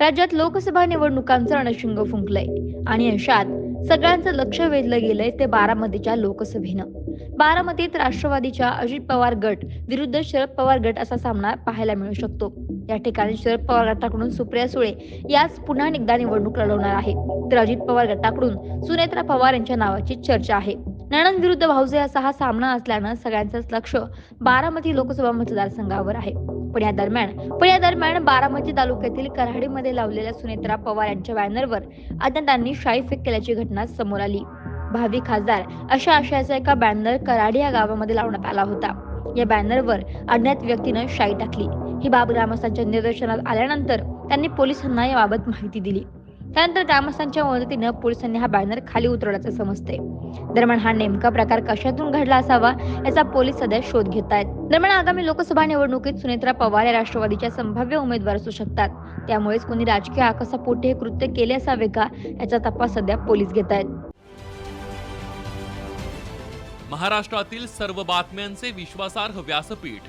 राज्यात लोकसभा निवडणुकांचं रणशिंग फुंकलंय. आणि अशात सगळ्यांचं लक्ष वेधलं गेलंय ते बारामतीच्या लोकसभेनं. बारामतीत राष्ट्रवादीच्या अजित पवार गट विरुद्ध शरद पवार गट असा सामना पाहायला मिळू शकतो. या ठिकाणी शरद पवार गटाकडून सुप्रिया सुळे याच पुन्हा एकदा निवडणूक लढवणार आहे. तर अजित पवार गटाकडून सुनेत्रा पवार यांच्या नावाची चर्चा आहे. नणंद विरुद्ध भाऊजे असा हा सामना असल्यानं सगळ्यांचंच लक्ष बारामती लोकसभा मतदारसंघावर आहे. पण या दरम्यान. पण या दरम्यान बारामती तालुक्यातील कराडीमध्ये लावलेल्या सुनेत्रा पवार यांच्या बॅनरवर अज्ञातांनी शाई फेक केल्याची घटना समोर आली. भावी खासदार अशा आशयाचा एका बॅनर कराडी या गावामध्ये लावण्यात आला होता. या बॅनरवर अज्ञात व्यक्तीनं शाई टाकली. ही बाब ग्रामस्थांच्या निदर्शनात आल्यानंतर त्यांनी पोलिसांना याबाबत माहिती दिली. त्यानंतर ग्रामस्थांच्या मदतीनं पोलिसांनी हा बॅनर खाली उतरवल्याचं समजते दरम्यान हा नेमका प्रकार कशातून घडला असावा याचा पोलीस सध्या शोध घेत आहेत दरम्यान आगामी लोकसभा निवडणुकीत सुनेत्रा पवार या राष्ट्रवादीच्या संभाव्य उमेदवार असू शकतात. त्यामुळेच कोणी राजकीय आकसापोटी हे कृत्य केले असावे का याचा तपास सध्या पोलीस घेत आहेत महाराष्ट्रातील सर्व बातम्यांचे विश्वासार्ह व्यासपीठ